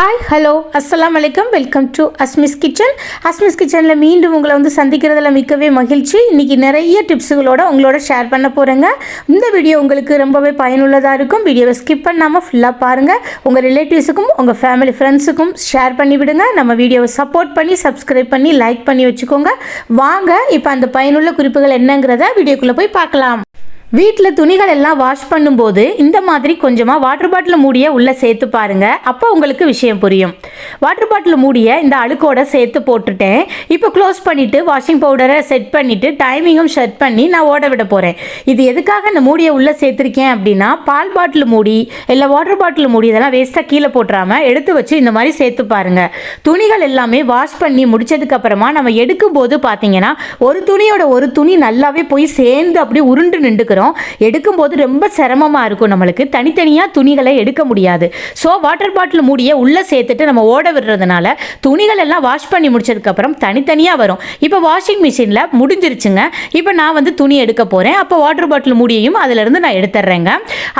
Hi hello அஸ்ஸலாம் வலைக்கம் welcome to Asmi's kitchen Asmi's கிச்சனில் மீண்டும் உங்களை வந்து சந்திக்கிறதுல மிக்கவே மகிழ்ச்சி. இன்றைக்கி நிறைய டிப்ஸுகளோட உங்களோட ஷேர் பண்ண போகிறேங்க இந்த வீடியோ உங்களுக்கு ரொம்பவே பயனுள்ளதாக இருக்கும். வீடியோவை ஸ்கிப் பண்ணாமல் ஃபுல்லாக பாருங்கள் உங்கள் ரிலேட்டிவ்ஸுக்கும் உங்கள் ஃபேமிலி ஃப்ரெண்ட்ஸுக்கும் ஷேர் பண்ணி விடுங்க. நம்ம வீடியோவை சப்போர்ட் பண்ணி சப்ஸ்கிரைப் பண்ணி லைக் பண்ணி வச்சுக்கோங்க. வாங்க இப்போ அந்த பயனுள்ள குறிப்புகள் என்னங்கிறத வீடியோக்குள்ளே போய் பார்க்கலாம். வீட்டில் துணிகள் எல்லாம் வாஷ் பண்ணும்போது இந்த மாதிரி கொஞ்சமாக வாட்டர் பாட்டில் மூடிய உள்ளே சேர்த்து பாருங்கள் அப்போ உங்களுக்கு விஷயம் புரியும். வாட்டர் பாட்டில் மூடிய இந்த அழுக்கோட சேர்த்து போட்டுட்டேன். இப்போ க்ளோஸ் பண்ணிவிட்டு வாஷிங் பவுடரை செட் பண்ணிவிட்டு டைமிங்கும் செட் பண்ணி நான் ஓட விட போகிறேன் இது எதுக்காக இந்த மூடியை உள்ளே சேர்த்துருக்கேன் அப்படின்னா பால் பாட்டில் மூடி இல்லை வாட்டர் பாட்டில் மூடி இதெல்லாம் வேஸ்ட்டாக கீழே போட்டுறாமல் எடுத்து வச்சு இந்த மாதிரி சேர்த்து பாருங்கள் துணிகள் எல்லாமே வாஷ் பண்ணி முடிச்சதுக்கப்புறமா நம்ம எடுக்கும் போது பார்த்தீங்கன்னா ஒரு துணியோட ஒரு துணி நல்லாவே போய் சேர்ந்து அப்படியே உருண்டு நின்றுக்கிறோம் எடுக்கும்போது ரொம்ப சிரமமாக இருக்கும் நம்மளுக்கு. தனித்தனியாக துணிகளை எடுக்க முடியாது. ஸோ வாட்டர் பாட்டில் மூடியை உள்ளே சேர்த்துட்டு நம்ம ஓட விடுறதுனால துணிகள் எல்லாம் வாஷ் பண்ணி முடிச்சதுக்கப்புறம் தனித்தனியாக வரும். இப்போ வாஷிங் மிஷினில் முடிஞ்சிருச்சுங்க. இப்போ நான் வந்து துணி எடுக்க போகிறேன் அப்போ வாட்டர் பாட்டில் மூடியையும் அதிலிருந்து நான் எடுத்துட்றேங்க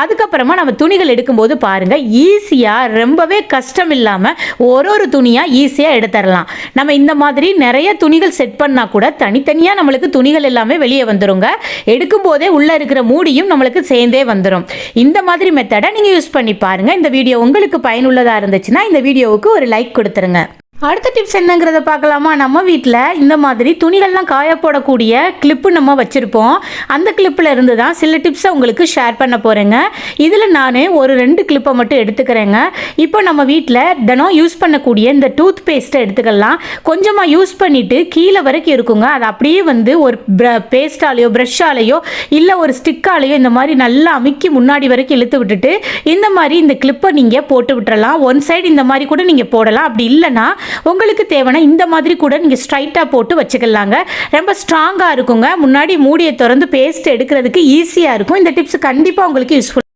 அதுக்கப்புறமா நம்ம துணிகள் எடுக்கும்போது பாருங்கள் ஈஸியாக ரொம்பவே கஷ்டம் இல்லாமல் ஒரு ஒரு துணியாக ஈஸியாக எடுத்துடலாம் நம்ம இந்த மாதிரி நிறைய துணிகள் செட் பண்ணால் கூட தனித்தனியாக நம்மளுக்கு துணிகள் எல்லாமே வெளியே வந்துருங்க. எடுக்கும் போதே உள்ளே இருக்கிற மூடியும் நம்மளுக்கு சேர்ந்தே வந்துடும் இந்த மாதிரி மெத்தடை நீங்கள் யூஸ் பண்ணி பாருங்கள் இந்த வீடியோ உங்களுக்கு பயனுள்ளதாக இருந்துச்சுன்னா இந்த வீடியோவுக்கு ஒரு லைக் கொடுத்துருங்க. அடுத்த டிப்ஸ் என்னங்கிறத பார்க்கலாமா? நம்ம வீட்டில் இந்த மாதிரி துணிகள்லாம் காய போடக்கூடிய கிளிப்பு நம்ம வச்சுருப்போம். அந்த கிளிப்பில் இருந்து தான் சில டிப்ஸை உங்களுக்கு ஷேர் பண்ண போகிறேங்க இதில் நான் ஒரு ரெண்டு கிளிப்பை மட்டும் எடுத்துக்கிறேங்க. இப்போ நம்ம வீட்டில் தினம் யூஸ் பண்ணக்கூடிய இந்த டூத் பேஸ்ட்டை எடுத்துக்கலாம். கொஞ்சமாக யூஸ் பண்ணிவிட்டு கீழே வரைக்கும் இருக்குங்க. அது அப்படியே வந்து ஒரு ப்ர பேஸ்டாலேயோ ப்ரெஷ்ஷாலேயோ இல்லை ஒரு ஸ்டிக்காலேயோ இந்த மாதிரி நல்லா அமுக்கி முன்னாடி வரைக்கும் இழுத்து விட்டுட்டு இந்த மாதிரி இந்த கிளிப்பை நீங்கள் போட்டு விட்டுறலாம். ஒன் சைடு இந்த மாதிரி கூட நீங்கள் போடலாம். அப்படி இல்லைன்னா உங்களுக்கு தேவைன்னா இந்த மாதிரி கூட நீங்கள் ஸ்ட்ரைட்டாக போட்டு வச்சுக்கலாங்க. ரொம்ப ஸ்ட்ராங்காக இருக்குங்க. முன்னாடி மூடியை திறந்து பேஸ்ட் எடுக்கிறதுக்கு ஈஸியாக இருக்கும். இந்த டிப்ஸ் கண்டிப்பாக உங்களுக்கு யூஸ்ஃபுல்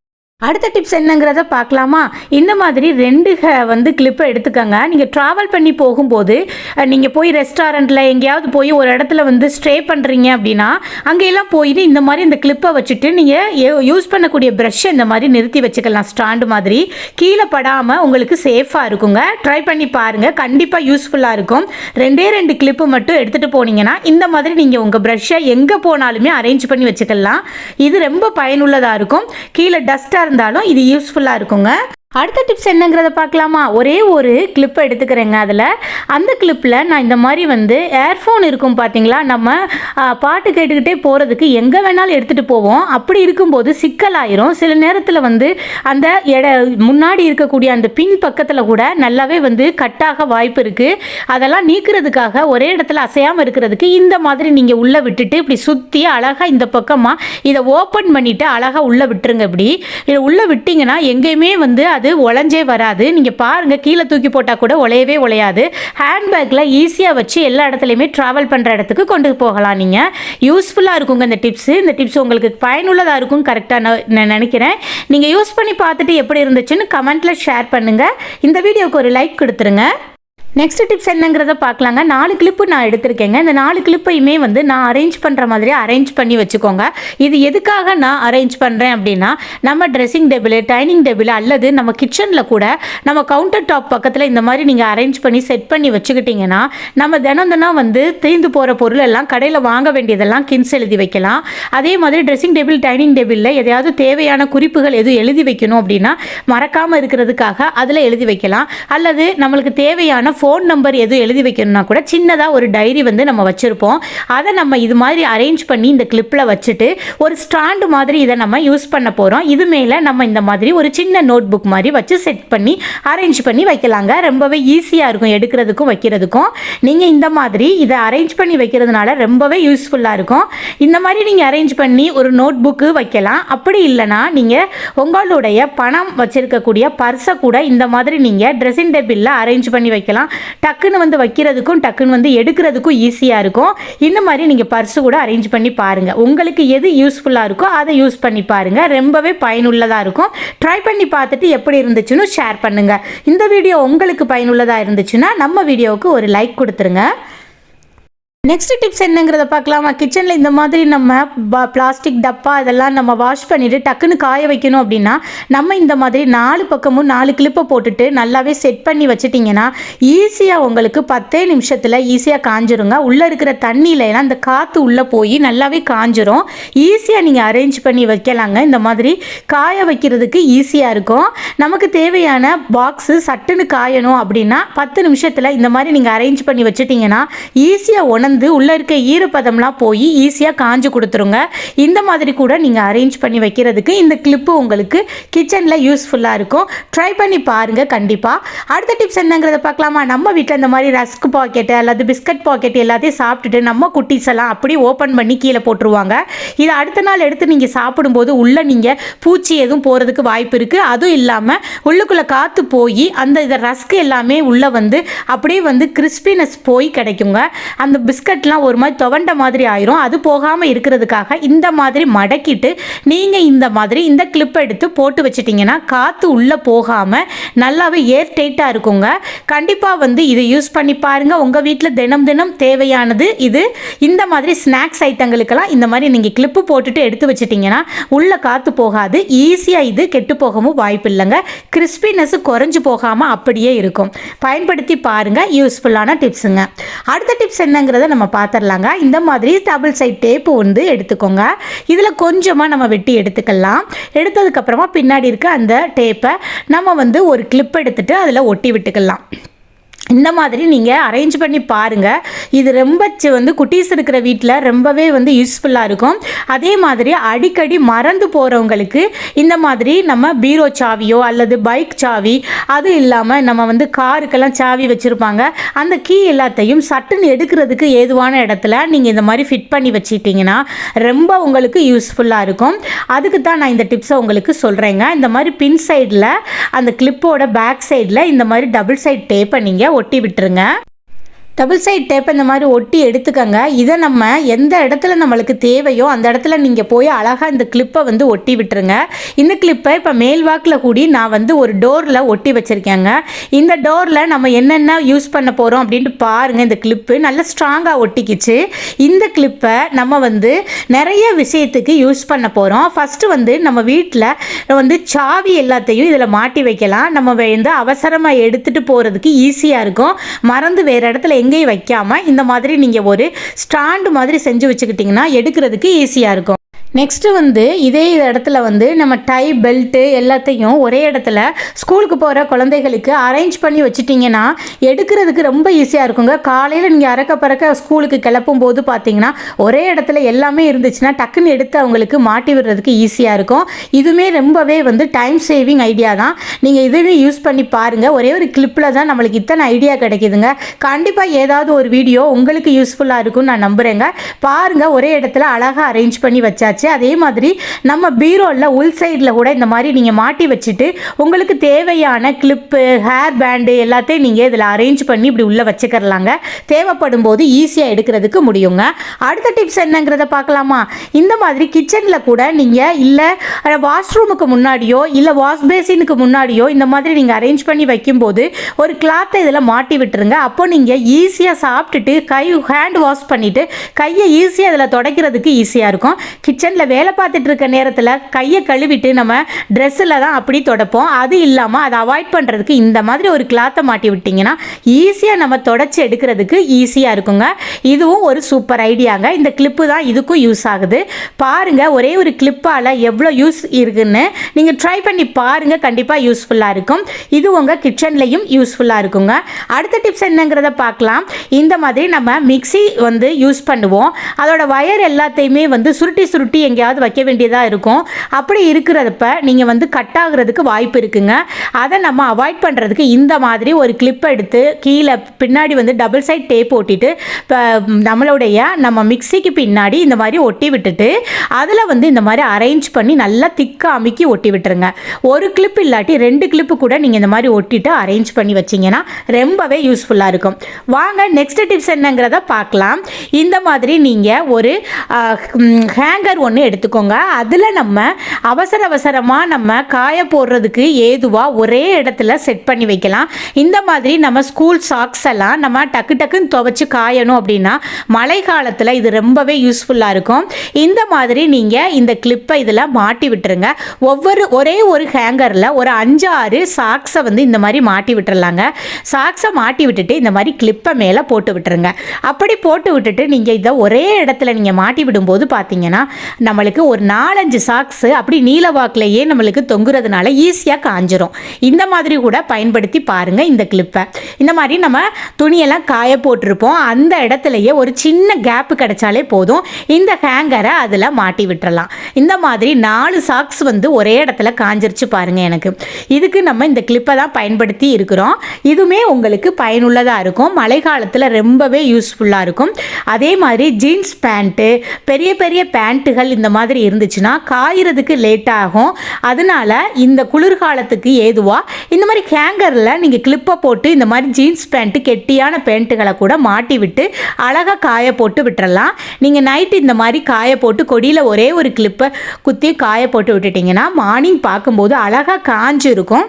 அடுத்த டிப்ஸ் என்னங்கிறத பார்க்கலாமா? இந்த மாதிரி ரெண்டு க- வந்து கிளிப்பை எடுத்துக்கோங்க. நீங்கள் ட்ராவல் பண்ணி போகும்போது நீங்கள் போய் ரெஸ்டாரண்ட்டில் எங்கேயாவது போய் ஒரு இடத்துல வந்து ஸ்டே பண்ணுறீங்க அப்படின்னா அங்கெல்லாம் போயிட்டு இந்த மாதிரி இந்த கிளிப்பை வச்சுட்டு நீங்கள் யூஸ் பண்ணக்கூடிய ப்ரஷ்ஷை இந்த மாதிரி நிறுத்தி வச்சுக்கலாம். ஸ்டாண்டு மாதிரி. கீழே படாமல் உங்களுக்கு சேஃபாக இருக்குங்க. ட்ரை பண்ணி பாருங்கள் கண்டிப்பாக யூஸ்ஃபுல்லாக இருக்கும். ரெண்டே ரெண்டு கிளிப்பு மட்டும் எடுத்துகிட்டு போனீங்கன்னா இந்த மாதிரி நீங்கள் உங்கள் ப்ரஷ்ஷை எங்கே போனாலுமே அரேஞ்ச் பண்ணி வச்சுக்கலாம். இது ரொம்ப பயனுள்ளதாக இருக்கும். கீழே டஸ்ட்டாக இருந்தாலும் இது யூஸ்ஃபுல்லாக இருக்குங்க. அடுத்த டிப்ஸ் என்னங்கிறத பார்க்கலாமா? ஒரே ஒரு கிளிப்பை எடுத்துக்கிறேங்க அதில். அந்த கிளிப்பில் நான் இந்த மாதிரி வந்து ஏர்ஃபோன் இருக்கும் பார்த்தீங்களா நம்ம பாட்டு கேட்டுக்கிட்டே போகிறதுக்கு எங்கே வேணாலும் எடுத்துகிட்டு போவோம். அப்படி இருக்கும்போது சிக்கலாயிரும். சில நேரத்தில் வந்து அந்த எட முன்னாடி இருக்கக்கூடிய அந்த பின் பக்கத்தில் கூட நல்லாவே வந்து கட்டாக வாய்ப்பு இருக்குது அதெல்லாம் நீக்கிறதுக்காக ஒரே இடத்துல அசையாமல் இருக்கிறதுக்கு இந்த மாதிரி நீங்கள் உள்ளே விட்டுட்டு இப்படி சுற்றி அழகாக இந்த பக்கமாக இதை ஓப்பன் பண்ணிவிட்டு அழகாக உள்ளே விட்டுருங்க இப்படி. இதை உள்ளே விட்டிங்கன்னா எங்கேயுமே வந்து அது உழைஞ்சே வராது. நீங்கள் பாருங்கள் கீழே தூக்கி போட்டால் கூட உழையவே உழையாது ஹேண்ட்பேக்கில் ஈஸியாக வச்சு எல்லா இடத்துலையுமே ட்ராவல் பண்ணுற இடத்துக்கு கொண்டு போகலாம் நீங்கள் யூஸ்ஃபுல்லாக இருக்குங்க இந்த டிப்ஸு இந்த டிப்ஸ் உங்களுக்கு பயனுள்ளதாக இருக்கும் கரெக்டாக நான் நினைக்கிறேன். நீங்கள் யூஸ் பண்ணி பார்த்துட்டு எப்படி இருந்துச்சுன்னு கமெண்ட்டில் ஷேர் பண்ணுங்கள் இந்த வீடியோவுக்கு ஒரு லைக் கொடுத்துருங்க. நெக்ஸ்ட் டிப்ஸ் என்னங்கிறத பார்க்கலாங்க. நாலு கிளிப்பு நான் எடுத்திருக்கேங்க. இந்த நாலு கிளிப்பையுமே வந்து நான் அரேஞ்ச் பண்ணுற மாதிரி அரேஞ்ச் பண்ணி வச்சுக்கோங்க. இது எதுக்காக நான் அரேஞ்ச் பண்ணுறேன் அப்படின்னா நம்ம ட்ரெஸ்ஸிங் டேபிள் டைனிங் டேபிள் அல்லது நம்ம கிச்சனில் கூட நம்ம கவுண்டர் டாப் பக்கத்தில் இந்த மாதிரி நீங்கள் அரேஞ்ச் பண்ணி செட் பண்ணி வச்சுக்கிட்டிங்கன்னா நம்ம தினம் தினம் வந்து தீர்ந்து போகிற பொருள் எல்லாம் கடையில் வாங்க வேண்டியதெல்லாம் கின்ஸ் எழுதி வைக்கலாம். அதே மாதிரி ட்ரெஸ்ஸிங் டேபிள் டைனிங் டேபிளில் எதையாவது தேவையான குறிப்புகள் எதுவும் எழுதி வைக்கணும் அப்படின்னா மறக்காமல் இருக்கிறதுக்காக அதில் எழுதி வைக்கலாம். அல்லது நம்மளுக்கு தேவையான ஃபோன் நம்பர் எதுவும் எழுதி வைக்கணும்னா கூட சின்னதாக ஒரு டைரி வந்து நம்ம வச்சுருப்போம். அதை நம்ம இது மாதிரி அரேஞ்ச் பண்ணி இந்த கிளிப்பில் வச்சுட்டு ஒரு ஸ்டாண்டு மாதிரி இதை நம்ம யூஸ் பண்ண போகிறோம் இது மேலே நம்ம இந்த மாதிரி ஒரு சின்ன நோட் புக் மாதிரி வச்சு செட் பண்ணி அரேஞ்ச் பண்ணி வைக்கலாங்க. ரொம்பவே ஈஸியாக இருக்கும் எடுக்கிறதுக்கும் வைக்கிறதுக்கும். நீங்கள் இந்த மாதிரி இதை அரேஞ்ச் பண்ணி வைக்கிறதுனால ரொம்பவே யூஸ்ஃபுல்லாக இருக்கும். இந்த மாதிரி நீங்கள் அரேஞ்ச் பண்ணி ஒரு நோட் புக்கு வைக்கலாம். அப்படி இல்லைன்னா நீங்கள் உங்களுடைய பணம் வச்சுருக்கக்கூடிய பர்ஸை கூட இந்த மாதிரி நீங்கள் ட்ரெஸ்ஸிங் டேபிளில் அரேஞ்ச் பண்ணி வைக்கலாம். டக்குன்னு வந்து வைக்கிறதுக்கும் டக்குன்னு வந்து எடுக்கிறதுக்கும் ஈஸியாக இருக்கும். இந்த மாதிரி நீங்கள் பர்ஸு கூட அரேஞ்ச் பண்ணி பாருங்கள் உங்களுக்கு எது யூஸ்ஃபுல்லாக இருக்கோ அதை யூஸ் பண்ணி பாருங்கள் ரொம்பவே பயனுள்ளதாக இருக்கும். ட்ரை பண்ணி பார்த்துட்டு எப்படி இருந்துச்சுன்னு ஷேர் பண்ணுங்கள் இந்த வீடியோ உங்களுக்கு பயனுள்ளதாக இருந்துச்சுன்னா நம்ம வீடியோவுக்கு ஒரு லைக் கொடுத்துருங்க. நெக்ஸ்ட் டிப்ஸ் என்னங்கிறத பார்க்கலாமா? கிச்சனில் இந்த மாதிரி நம்ம பிளாஸ்டிக் டப்பா இதெல்லாம் நம்ம வாஷ் பண்ணிவிட்டு டக்குன்னு காய வைக்கணும் அப்படின்னா நம்ம இந்த மாதிரி நாலு பக்கமும் நாலு கிளிப்பை போட்டுட்டு நல்லாவே செட் பண்ணி வச்சுட்டிங்கன்னா ஈஸியாக உங்களுக்கு பத்தே நிமிஷத்தில் ஈஸியாக காஞ்சிருங்க. உள்ளே இருக்கிற தண்ணியிலலாம் அந்த இந்த காற்று உள்ளே போய் நல்லாவே காஞ்சிரும். ஈஸியாக நீங்கள் அரேஞ்ச் பண்ணி வைக்கலாங்க. இந்த மாதிரி காய வைக்கிறதுக்கு ஈஸியாக இருக்கும். நமக்கு தேவையான பாக்ஸு சட்டுன்னு காயணும் அப்படின்னா பத்து நிமிஷத்தில் இந்த மாதிரி நீங்கள் அரேஞ்ச் பண்ணி வச்சுட்டிங்கன்னா ஈஸியாக உணர்ந்து வந்து உள்ளே இருக்க ஈரப்பதம்லாம் போய் ஈஸியாக காஞ்சு கொடுத்துருங்க. இந்த மாதிரி கூட நீங்கள் அரேஞ்ச் பண்ணி வைக்கிறதுக்கு இந்த கிளிப்பு உங்களுக்கு கிச்சனில் யூஸ்ஃபுல்லாக இருக்கும். ட்ரை பண்ணி பாருங்கள் கண்டிப்பாக அடுத்த டிப்ஸ் என்னங்கிறத பார்க்கலாமா? நம்ம வீட்டில் இந்த மாதிரி ரஸ்க் பாக்கெட்டு அல்லது பிஸ்கட் பாக்கெட் எல்லாத்தையும் சாப்பிட்டுட்டு நம்ம குட்டீஸ் எல்லாம் அப்படியே ஓப்பன் பண்ணி கீழே போட்டுருவாங்க. இதை அடுத்த நாள் எடுத்து நீங்கள் சாப்பிடும்போது உள்ளே நீங்கள் பூச்சி எதுவும் போகிறதுக்கு வாய்ப்பு இருக்குது அதுவும் இல்லாமல் உள்ளுக்குள்ளே காற்று போய் அந்த இதை ரஸ்க் எல்லாமே உள்ளே வந்து அப்படியே வந்து கிறிஸ்பினஸ் போய் கிடைக்குங்க. அந்த பிஸ்கட்லாம் ஒரு மாதிரி துவண்ட மாதிரி ஆயிரும். அது போகாமல் இருக்கிறதுக்காக இந்த மாதிரி மடக்கிட்டு நீங்கள் இந்த மாதிரி இந்த கிளிப் எடுத்து போட்டு வச்சிட்டிங்கன்னா காற்று உள்ளே போகாமல் நல்லாவே ஏர் டைட்டாக இருக்குங்க. கண்டிப்பாக வந்து இதை யூஸ் பண்ணி பாருங்கள் உங்கள் வீட்டில் தினம் தினம் தேவையானது இது. இந்த மாதிரி ஸ்நாக்ஸ் ஐட்டங்களுக்கெல்லாம் இந்த மாதிரி நீங்கள் கிளிப்பு போட்டுட்டு எடுத்து வச்சிட்டிங்கன்னா உள்ளே காற்று போகாது. ஈஸியாக இது கெட்டு போகவும் வாய்ப்பு இல்லைங்க கிறிஸ்பினஸ் குறைஞ்சு போகாமல் அப்படியே இருக்கும். பயன்படுத்தி பாருங்கள் யூஸ்ஃபுல்லான டிப்ஸுங்க அடுத்த டிப்ஸ் என்னங்கிறத நம்ம பார்த்துடலாங்க இந்த மாதிரி டபுள் சைட் டேப்பு வந்து எடுத்துக்கோங்க. இதில் கொஞ்சமாக நம்ம வெட்டி எடுத்துக்கலாம். எடுத்ததுக்கப்புறமா பின்னாடி இருக்க அந்த டேப்பை நம்ம வந்து ஒரு கிளிப் எடுத்துகிட்டு அதில் ஒட்டி விட்டுக்கலாம். இந்த மாதிரி நீங்கள் அரேஞ்ச் பண்ணி பாருங்கள் இது ரொம்ப வந்து குட்டீஸ் இருக்கிற வீட்டில் ரொம்பவே வந்து யூஸ்ஃபுல்லாக இருக்கும். அதே மாதிரி அடிக்கடி மறந்து போகிறவங்களுக்கு இந்த மாதிரி நம்ம பீரோ சாவியோ அல்லது பைக் சாவி அது இல்லாமல் நம்ம வந்து காருக்கெல்லாம் சாவி வச்சுருப்பாங்க. அந்த கீ எல்லாத்தையும் சட்டுன்னு எடுக்கிறதுக்கு ஏதுவான இடத்துல நீங்கள் இந்த மாதிரி ஃபிட் பண்ணி வச்சிட்டிங்கன்னா ரொம்ப உங்களுக்கு யூஸ்ஃபுல்லாக இருக்கும். அதுக்கு தான் நான் இந்த டிப்ஸை உங்களுக்கு சொல்கிறேங்க இந்த மாதிரி பின் சைடில் அந்த கிளிப்போட பேக் சைடில் இந்த மாதிரி டபுள் சைட் டேப்பை நீங்கள் ஒட்டி விட்டுருங்க. டபுள் சைட் டேப் இந்த மாதிரி ஒட்டி எடுத்துக்கங்க. இதை நம்ம எந்த இடத்துல நம்மளுக்கு தேவையோ அந்த இடத்துல நீங்கள் போய் அழகாக இந்த கிளிப்பை வந்து ஒட்டி விட்டுருங்க. இந்த கிளிப்பை இப்போ மேல்வாக்கில் கூடி நான் வந்து ஒரு டோரில் ஒட்டி வச்சுருக்கேங்க. இந்த டோரில் நம்ம என்னென்ன யூஸ் பண்ண போகிறோம் அப்படின்ட்டு பாருங்கள் இந்த கிளிப்பு நல்ல ஸ்ட்ராங்காக ஒட்டிக்கிச்சு. இந்த கிளிப்பை நம்ம வந்து நிறைய விஷயத்துக்கு யூஸ் பண்ண போகிறோம் ஃபஸ்ட்டு வந்து நம்ம வீட்டில் வந்து சாவி எல்லாத்தையும் இதில் மாட்டி வைக்கலாம். நம்ம வந்து அவசரமாக எடுத்துகிட்டு போகிறதுக்கு ஈஸியாக இருக்கும். மறந்து வேறு இடத்துல எங்கேயும் வைக்காம இந்த மாதிரி நீங்கள் ஒரு ஸ்டாண்டு மாதிரி செஞ்சு வச்சுக்கிட்டிங்கன்னா எடுக்கிறதுக்கு ஈஸியாக இருக்கும். நெக்ஸ்ட்டு வந்து இதே இடத்துல வந்து நம்ம டை பெல்ட்டு எல்லாத்தையும் ஒரே இடத்துல ஸ்கூலுக்கு போகிற குழந்தைகளுக்கு அரேஞ்ச் பண்ணி வச்சுட்டிங்கன்னா எடுக்கிறதுக்கு ரொம்ப ஈஸியாக இருக்குங்க. காலையில் நீங்கள் அறக்க பறக்க ஸ்கூலுக்கு கிளப்பும் போது பார்த்தீங்கன்னா ஒரே இடத்துல எல்லாமே இருந்துச்சுன்னா டக்குன்னு எடுத்து அவங்களுக்கு மாட்டி விடுறதுக்கு ஈஸியாக இருக்கும். இதுவுமே ரொம்பவே வந்து டைம் சேவிங் ஐடியா தான். நீங்கள் இதுவே யூஸ் பண்ணி பாருங்கள் ஒரே ஒரு கிளிப்பில் தான் நம்மளுக்கு இத்தனை ஐடியா கிடைக்குதுங்க. கண்டிப்பாக ஏதாவது ஒரு வீடியோ உங்களுக்கு யூஸ்ஃபுல்லாக இருக்கும்னு நான் நம்புகிறேங்க பாருங்கள் ஒரே இடத்துல அழகாக அரேஞ்ச் பண்ணி வச்சாச்சு. அதே மாதிரி நம்ம பீரோவில் உள் சைடில் கூட இந்த மாதிரி நீங்கள் மாட்டி வச்சுட்டு உங்களுக்கு தேவையான கிளிப்பு ஹேர் பேண்டு எல்லாத்தையும் நீங்கள் இதில் அரேஞ்ச் பண்ணி இப்படி உள்ளே வச்சுக்கிறலாங்க. தேவைப்படும் போது ஈஸியாக எடுக்கிறதுக்கு முடியுங்க. அடுத்த டிப்ஸ் என்னங்கிறத பார்க்கலாமா? இந்த மாதிரி கிச்சனில் கூட நீங்கள் இல்லை வாஷ்ரூமுக்கு முன்னாடியோ இல்லை வாஷ் பேசினுக்கு முன்னாடியோ இந்த மாதிரி நீங்கள் அரேஞ்ச் பண்ணி வைக்கும்போது ஒரு கிளாத்தை இதில் மாட்டி விட்டுருங்க. அப்போ நீங்கள் ஈஸியாக சாப்பிட்டுட்டு கை ஹேண்ட் வாஷ் பண்ணிவிட்டு கையை ஈஸியாக இதில் துடைக்கிறதுக்கு ஈஸியாக இருக்கும். கிச்சன் கிச்சனில் வேலை பார்த்துட்டு இருக்க நேரத்தில் கையை கழுவிட்டு நம்ம ட்ரெஸ்ஸில் தான் அப்படி தொடப்போம். அது இல்லாமல் அதை அவாய்ட் பண்ணுறதுக்கு இந்த மாதிரி ஒரு கிளாத்தை மாட்டி விட்டிங்கன்னா ஈஸியாக நம்ம தொடச்சி எடுக்கிறதுக்கு ஈஸியாக இருக்குங்க. இதுவும் ஒரு சூப்பர் ஐடியாங்க இந்த கிளிப்பு தான் இதுக்கும் யூஸ் ஆகுது. பாருங்கள் ஒரே ஒரு கிளிப்பால் எவ்வளோ யூஸ் இருக்குன்னு நீங்கள் ட்ரை பண்ணி பாருங்கள் கண்டிப்பாக யூஸ்ஃபுல்லாக இருக்கும். இது உங்கள் கிச்சன்லேயும் யூஸ்ஃபுல்லாக இருக்குங்க. அடுத்த டிப்ஸ் என்னங்கிறத பார்க்கலாம். இந்த மாதிரி நம்ம மிக்ஸி வந்து யூஸ் பண்ணுவோம். அதோட வயர் எல்லாத்தையுமே வந்து சுருட்டி சுருட்டி எங்கேயாவது வைக்க வேண்டியதாக இருக்கும். அப்படி இருக்கிறப்ப நீங்கள் வந்து கட் ஆகுறதுக்கு வாய்ப்பு இருக்குங்க. அதை நம்ம அவாய்ட் பண்ணுறதுக்கு இந்த மாதிரி ஒரு கிளிப் எடுத்து கீழே பின்னாடி வந்து டபுள் சைட் டேப் ஒட்டிட்டு இப்போ நம்மளுடைய நம்ம மிக்ஸிக்கு பின்னாடி இந்த மாதிரி ஒட்டி விட்டுட்டு அதில் வந்து இந்த மாதிரி அரேஞ்ச் பண்ணி நல்லா திக்காக அமுக்கி ஒட்டி விட்டுருங்க. ஒரு கிளிப் இல்லாட்டி ரெண்டு கிளிப்பு கூட நீங்கள் இந்த மாதிரி ஒட்டிட்டு அரேஞ்ச் பண்ணி வச்சிங்கன்னா ரொம்பவே யூஸ்ஃபுல்லாக இருக்கும். வாங்க நெக்ஸ்ட் டிப்ஸ் என்னங்கிறத பார்க்கலாம். இந்த மாதிரி நீங்கள் ஒரு ஹேங்கர் ஒன்று எடுத்துக்கோங்க. அதில் நம்ம அவசர அவசரமாக நம்ம காய போடுறதுக்கு ஏதுவாக ஒரே இடத்துல செட் பண்ணி வைக்கலாம். இந்த மாதிரி நம்ம ஸ்கூல் சாக்ஸ் எல்லாம் நம்ம டக்கு டக்குன்னு துவைச்சி காயணும் அப்படின்னா மழை காலத்தில் இது ரொம்பவே யூஸ்ஃபுல்லாக இருக்கும். இந்த மாதிரி நீங்கள் இந்த கிளிப்பை இதில் மாட்டி விட்டுருங்க. ஒவ்வொரு ஒரே ஒரு ஹேங்கரில் ஒரு அஞ்சு ஆறு சாக்ஸை வந்து இந்த மாதிரி மாட்டி விட்டுறலாங்க. சாக்ஸை மாட்டி விட்டுட்டு இந்த மாதிரி கிளிப்பை மேலே போட்டு விட்டுருங்க. அப்படி போட்டு விட்டுட்டு நீங்கள் இதை ஒரே இடத்துல நீங்கள் மாட்டி விடும்போது பார்த்தீங்கன்னா நம்மளுக்கு ஒரு நாலஞ்சு சாக்ஸு அப்படி நீல வாக்கிலேயே நம்மளுக்கு தொங்குறதுனால ஈஸியாக காஞ்சிரும். இந்த மாதிரி கூட பயன்படுத்தி பாருங்கள் இந்த கிளிப்பை இந்த மாதிரி நம்ம துணியெல்லாம் காய போட்டிருப்போம். அந்த இடத்துலையே ஒரு சின்ன கேப்பு கிடைச்சாலே போதும். இந்த ஹேங்கரை அதில் மாட்டி விட்டுறலாம். இந்த மாதிரி நாலு சாக்ஸ் வந்து ஒரே இடத்துல காஞ்சிருச்சு பாருங்கள் எனக்கு. இதுக்கு நம்ம இந்த கிளிப்பை தான் பயன்படுத்தி இருக்கிறோம். இதுவுமே உங்களுக்கு பயனுள்ளதாக இருக்கும். மழை காலத்தில் ரொம்பவே யூஸ்ஃபுல்லாக இருக்கும். அதே மாதிரி ஜீன்ஸ் பேண்ட்டு பெரிய பெரிய பேண்ட்டுகள் இந்த மாதிரி இருந்துச்சுன்னா காயறதுக்கு லேட் ஆகும். அதனால இந்த குளிர்காலத்துக்கு ஏதுவாக இந்த மாதிரி ஹேங்கரில் நீங்கள் கிளிப்பை போட்டு இந்த மாதிரி ஜீன்ஸ் பேண்ட்டு கெட்டியான பேண்ட்டுகளை கூட மாட்டி விட்டு அழகாக காய போட்டு விட்டுறலாம். நீங்கள் நைட்டு இந்த மாதிரி காய போட்டு கொடியில் ஒரே ஒரு கிளிப்பை குத்தி காய போட்டு விட்டுட்டிங்கன்னா மார்னிங் பார்க்கும்போது அழகாக காஞ்சு இருக்கும்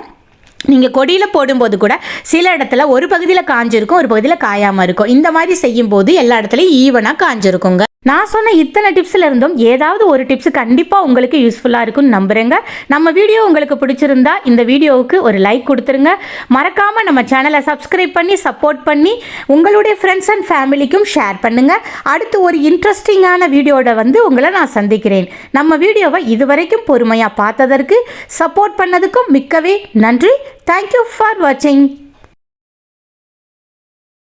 நீங்கள் கொடியில் போடும்போது கூட சில இடத்துல ஒரு பகுதியில் காஞ்சிருக்கும் ஒரு பகுதியில் காயாமல் இருக்கும். இந்த மாதிரி செய்யும்போது எல்லா இடத்துலையும் ஈவனாக காஞ்சிருக்குங்க. நான் சொன்ன இத்தனை டிப்ஸில் இருந்தும் ஏதாவது ஒரு டிப்ஸ் கண்டிப்பாக உங்களுக்கு யூஸ்ஃபுல்லாக இருக்கும்னு நம்புகிறேங்க நம்ம வீடியோ உங்களுக்கு பிடிச்சிருந்தா இந்த வீடியோவுக்கு ஒரு லைக் கொடுத்துருங்க. மறக்காமல் நம்ம சேனலை சப்ஸ்கிரைப் பண்ணி சப்போர்ட் பண்ணி உங்களுடைய ஃப்ரெண்ட்ஸ் அண்ட் ஃபேமிலிக்கும் ஷேர் பண்ணுங்கள் அடுத்து ஒரு இன்ட்ரெஸ்டிங்கான வீடியோட வந்து உங்களை நான் சந்திக்கிறேன். நம்ம வீடியோவை இதுவரைக்கும் பொறுமையாக பார்த்ததற்கு சப்போர்ட் பண்ணதுக்கும் மிக்கவே நன்றி. தேங்க்யூ ஃபார் வாட்சிங்